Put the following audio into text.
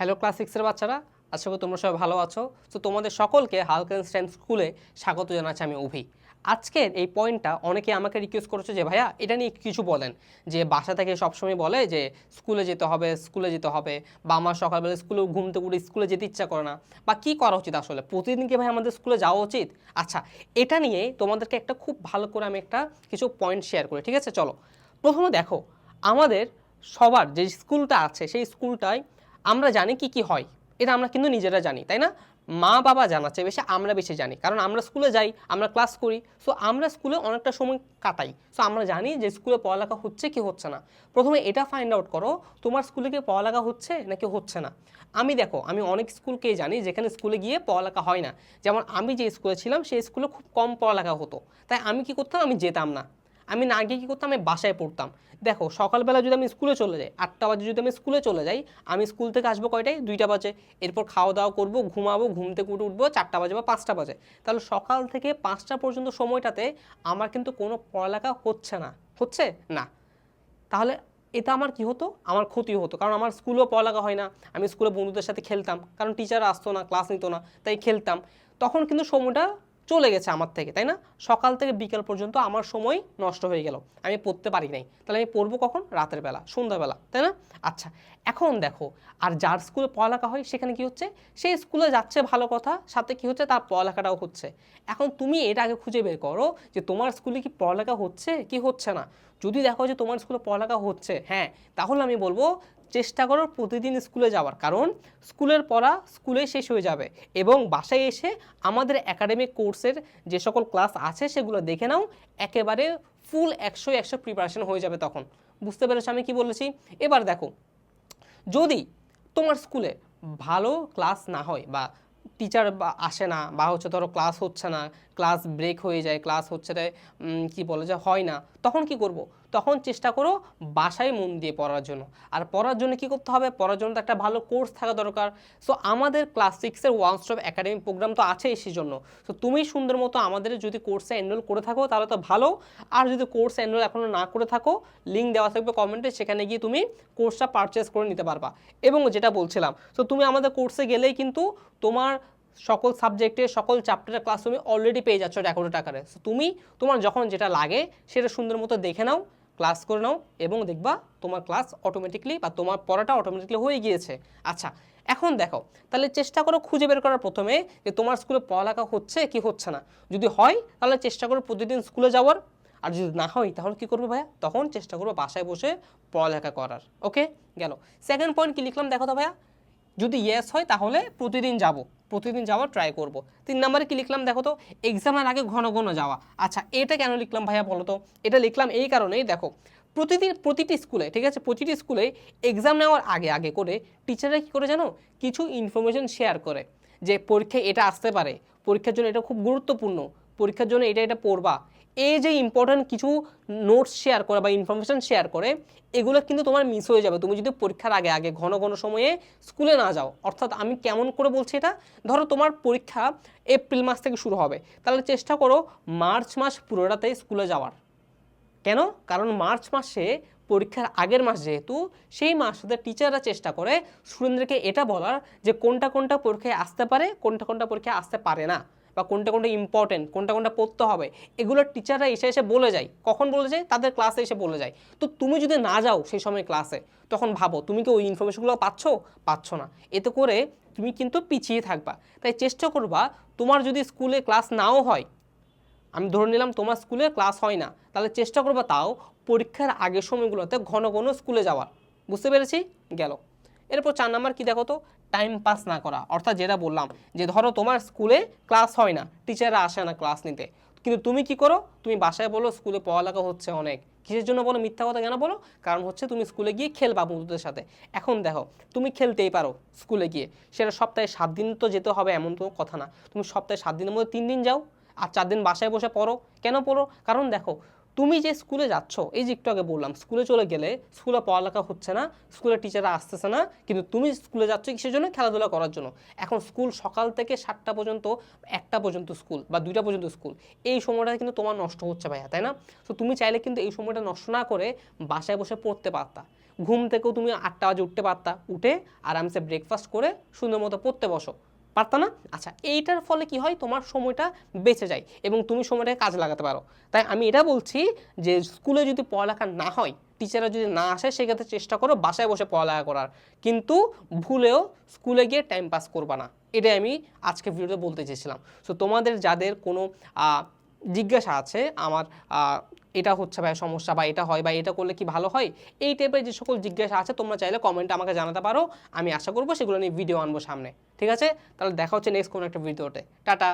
Hello class সিক্সের বাচ্চারা, আশা করি তোমরা সবাই ভালো আছো। তো তোমাদের সকলকে হালকেন স্ট্যান্ড স্কুলে স্বাগত জানাচ্ছি আমি অভি। আজকের এই পয়েন্টটা অনেকে আমাকে রিকোয়েস্ট করেছে যে, ভাইয়া, এটা নিয়ে কিছু বলেন। যে বাসা থেকে সবসময় বলে যে, স্কুলে যেতে হবে, স্কুলে যেতে হবে। বা আমার সকালবেলা স্কুলে ঘুম থেকে উঠে স্কুলে যেতে ইচ্ছা করে না। বা কী করা উচিত আসলে? প্রতিদিন কি ভাই আমাদের স্কুলে যাওয়া উচিত? আচ্ছা এটা নিয়ে তোমাদেরকে একটা খুব ভালো করে আমি একটা কিছু পয়েন্ট শেয়ার করি, ঠিক আছে? চলো। প্রথমে দেখো, আমাদের সবার যে স্কুলটা আছে, সেই স্কুলটায় আমরা জানি কি কি হয়। এটা আমরা কিন্তু নিজেরা জানি, তাই না? মা বাবা জানাচ্ছে বেশি, আমরা বেশি জানি। কারণ আমরা স্কুলে যাই, আমরা ক্লাস করি। সো আমরা স্কুলে অনেকটা সময় কাটাই। সো আমরা জানি যে স্কুলে পড়ালেখা হচ্ছে কি হচ্ছে না। প্রথমে এটা ফাইন্ড আউট করো, তোমার স্কুলে কি পড়ালেখা হচ্ছে নাকি হচ্ছে না? আমি দেখো, আমি অনেক স্কুলকেই জানি যেখানে স্কুলে গিয়ে পড়ালেখা হয় না। যেমন আমি যে স্কুলে ছিলাম, সেই স্কুলে খুব কম পড়ালেখা হতো। তাই আমি কি করতাম? আমি যেতাম না। আমি না গিয়ে কী করতাম? আমি বাসায় পড়তাম। দেখো, সকালবেলা যদি আমি স্কুলে চলে যাই, আটটা বাজে যদি আমি স্কুলে চলে যাই, আমি স্কুল থেকে আসব কয়টায়? দুইটা বাজে। এরপর খাওয়া দাওয়া করব, ঘুমাবো, ঘুম থেকে উঠে উঠবো, চারটা বাজে বা পাঁচটা বাজে। তাহলে সকাল থেকে পাঁচটা পর্যন্ত সময়টাতে আমার কিন্তু কোনো পড়ালেখা হচ্ছে না। হচ্ছে? না। তাহলে এটা আমার কি হতো? আমার ক্ষতি হতো। কারণ আমার স্কুলেও পড়ালেখা হয় না। আমি স্কুলে বন্ধুদের সাথে খেলতাম। কারণ টিচার আসতো না ক্লাস নিত না, তাই খেলতাম। তখন কিন্তু সময়টা চলে গেছে আমার থেকে, তাই না? সকাল থেকে বিকাল পর্যন্ত আমার সময় নষ্ট হয়ে গেল। আমি পড়তে পারি নাই। তাহলে আমি পড়ব কখন? রাতের বেলা, সন্ধ্যাবেলা, তাই না? আচ্ছা এখন দেখো, আর যার স্কুলে পড়ালেখা হয় সেখানে কি হচ্ছে? সেই স্কুলে যাচ্ছে ভালো কথা, সাথে কি হচ্ছে? তার পড়ালেখাটাও হচ্ছে। এখন তুমি এটা আগে খুঁজে বের করো যে তোমার স্কুলে কি পড়ালেখা হচ্ছে, কি হচ্ছে না? যদি দেখো যে তোমার স্কুলে পড়ালেখা হচ্ছে হ্যাঁ তাহলে আমি বলব চেষ্টা করো প্রতিদিন স্কুলে যাওয়ার। কারণ স্কুলের পড়া স্কুলে শেষ হয়ে যাবে এবং বাসায় এসে আমাদের একাডেমিক কোর্সের যে সকল ক্লাস আছে সেগুলো দেখে নাও, একেবারে ফুল একশো একশো প্রিপারেশন হয়ে যাবে তখন। বুঝতে পেরেছ আমি কি বলেছি? এবার দেখো, যদি তোমার স্কুলে ভালো ক্লাস না হয় বা টিচার আসে না বা হচ্ছে ধরো ক্লাস হচ্ছে না ক্লাস ব্রেক হয়ে যায় ক্লাস হচ্ছে কি বলে যে হয় না, তখন কি করব? তখন চেষ্টা করো বাসায় মন দিয়ে পড়ার জন্য। আর পড়ার জন্য কি করতে হবে? পড়ার জন্য তো একটা ভালো কোর্স থাকা দরকার। সো আমাদের ক্লাস সিক্সের ওয়ান স্টপ একাডেমি প্রোগ্রাম তো আছেই সেই জন্য সো তুমি সুন্দর মতো আমাদের যদি কোর্সে এনরোল করে থাকো, তাহলে তো ভালো। আর যদি কোর্স এনরোল এখনও না করে থাকো লিঙ্ক দেওয়া থাকবে কমেন্টে সেখানে গিয়ে তুমি কোর্সটা পারচেস করে নিতে পারবা। এবং যেটা বলছিলাম সো তুমি আমাদের কোর্সে গেলেই কিন্তু তোমার সকল সাবজেক্টে সকল চ্যাপ্টারের ক্লাস তুমি অলরেডি পেয়ে যাচ্ছ রেকর্ডেড আকারে। সো তুমি তোমার যখন যেটা লাগে, সেটা সুন্দর মতো দেখে নাও। ক্লাস করে নাও এবং দেখবা তোমার ক্লাস অটোমেটিকলি বা তোমার পড়াটা অটোমেটিকলি হয়ে গিয়েছে। আচ্ছা এখন দেখো, তাহলে চেষ্টা করো খুঁজে বের করার প্রথমে যে তোমার স্কুলে পড়ালেখা হচ্ছে কি হচ্ছে না। যদি হয়, তাহলে চেষ্টা করো প্রতিদিন স্কুলে যাওয়ার। আর যদি না হয়, তাহলে কি করবে ভাইয়া? তখন চেষ্টা করব বাসায় বসে পড়ালেখা করার। ওকে গেল। সেকেন্ড পয়েন্ট কি লিখলাম দেখো তো ভাইয়া? যদি ইয়েস হয়, তাহলে প্রতিদিন যাব। প্রতিদিন যাওয়ার ট্রাই করব। তিন নম্বরে কি লিখলাম দেখো তো? এক্সামের আগে ঘন ঘন যাওয়া। আচ্ছা এটা কেন লিখলাম ভাইয়া বলো তো? এটা লিখলাম এই কারণেই দেখো, প্রতিদিন প্রতিটি স্কুলে ঠিক আছে? প্রতিটি স্কুলে এক্সাম নেওয়ার আগে আগে করে টিচাররা কী করে জানো? কিছু ইনফরমেশন শেয়ার করে যে পরীক্ষায় এটা আসতে পারে। পরীক্ষার জন্য এটা খুব গুরুত্বপূর্ণ। পরীক্ষার জন্য এটা এটা পড়বা। এই যে ইম্পর্ট্যান্ট কিছু নোটস শেয়ার করে বা ইনফরমেশন শেয়ার করে, এগুলো কিন্তু তোমার মিস হয়ে যাবে। তুমি যদি পরীক্ষার আগে আগে, ঘন ঘন সময়ে স্কুলে না যাও, অর্থাৎ আমি কেমন করে বলছি এটা? ধরো তোমার পরীক্ষা এপ্রিল মাস থেকে শুরু হবে, তাহলে চেষ্টা করো মার্চ মাস পুরোটাতে স্কুলে যাওয়ার। কেন? কারণ মার্চ মাসে পরীক্ষার আগের মাস যেহেতু, সেই মাসে টিচাররা চেষ্টা করে স্টুডেন্টদেরকে এটা বলার যে কোনটা কোনটা পরীক্ষায় আসতে পারে, কোনটা কোনটা পরীক্ষায় আসতে পারে না। বা কোনটা কোনটা ইম্পর্টেন্ট কোনটা কোনটা পড়তে হবে, এগুলো টিচাররা এসে এসে বলে যায়। কখন বলে যায়? তাদের ক্লাসে এসে বলে যায়। তো তুমি যদি না যাও সেই সময় ক্লাসে তখন ভাবো, তুমি কি ওই ইনফরমেশনগুলো পাচ্ছ? পাচ্ছ না। এতে করে তুমি কিন্তু পিছিয়ে থাকবা। তাই চেষ্টা করবা, তোমার যদি স্কুলে ক্লাস নাও হয়, আমি ধরে নিলাম তোমার স্কুলে ক্লাস হয় না, তাহলে চেষ্টা করবা তাও পরীক্ষার আগের সময়গুলোতে ঘন ঘন স্কুলে যাওয়ার। বুঝতে পেরেছি? গেল। এরপর চার নাম্বার কি দেখো তো? টাইম পাস না করা। অর্থাৎ যেটা বললাম, যে ধরো তোমার স্কুলে ক্লাস হয় না টিচাররা আসে না ক্লাস নিতে। কিন্তু তুমি কি করো? তুমি বাসায় বলো, স্কুলে পড়ালেখা হচ্ছে অনেক। কিসের জন্য বলো? মিথ্যা কথা কেন বলো? কারণ হচ্ছে তুমি স্কুলে গিয়ে খেলবা বন্ধুদের সাথে। এখন দেখো, তুমি খেলতেই পারো স্কুলে গিয়ে। সেটা সপ্তাহে সাত দিন তো যেতে হবে, এমন তো কথা না। তুমি সপ্তাহে সাত দিনের মধ্যে তিন দিন যাও, আর চার দিন বাসায় বসে পড়ো। কেন পড়ো? কারণ দেখো তুমি যে স্কুলে যাচ্ছ, এই যে একটু আগে বললাম, স্কুলে চলে গেলে স্কুলে পড়ালেখা হচ্ছে না, স্কুলের টিচাররা আসতেছে না, কিন্তু তুমি স্কুলে যাচ্ছ কিসের জন্য? খেলাধুলা করার জন্য। এখন স্কুল সকাল থেকে সাতটা পর্যন্ত, একটা পর্যন্ত স্কুল বা দুইটা পর্যন্ত স্কুল। এই সময়টা কিন্তু তোমার নষ্ট হচ্ছে ভাইয়া, তাই না? তো তুমি চাইলে কিন্তু এই সময়টা নষ্ট না করে বাসায় বসে পড়তে পারতা। ঘুম থেকেও তুমি আটটা বাজে উঠতে পারতা। উঠে আরামসে ব্রেকফাস্ট করে সুন্দর মতো পড়তে বসো। পারতা না? আচ্ছা এইটার ফলে কি হয়? তোমার সময়টা বেঁচে যায় এবং তুমি সময়টাকে কাজে লাগাতে পারো। তাই আমি এটা বলছি যে, স্কুলে যদি পড়ালেখা না হয় টিচাররা যদি না আসে, সেক্ষেত্রে চেষ্টা করো বাসায় বসে পড়ালেখা করার। কিন্তু ভুলেও স্কুলে গিয়ে টাইম পাস করবা না। এটাই আমি আজকে ভিডিওতে বলতে চেয়েছিলাম। সো তোমাদের, যাদের কোনো জিজ্ঞাসা আছে আমার এটা হচ্ছে ভাই সমস্যা বা এটা হয় বা এটা করলে কি ভালো হয়? এই টাইপের যে সকল জিজ্ঞাসা আছে, তোমরা চাইলে কমেন্টে আমাকে জানাতে পারো। আমি আশা করব সেগুলো নিয়ে ভিডিও আনব সামনে। ঠিক আছে? তাহলে দেখা হচ্ছে নেক্সট কোনো একটা ভিডিওতে টাটা!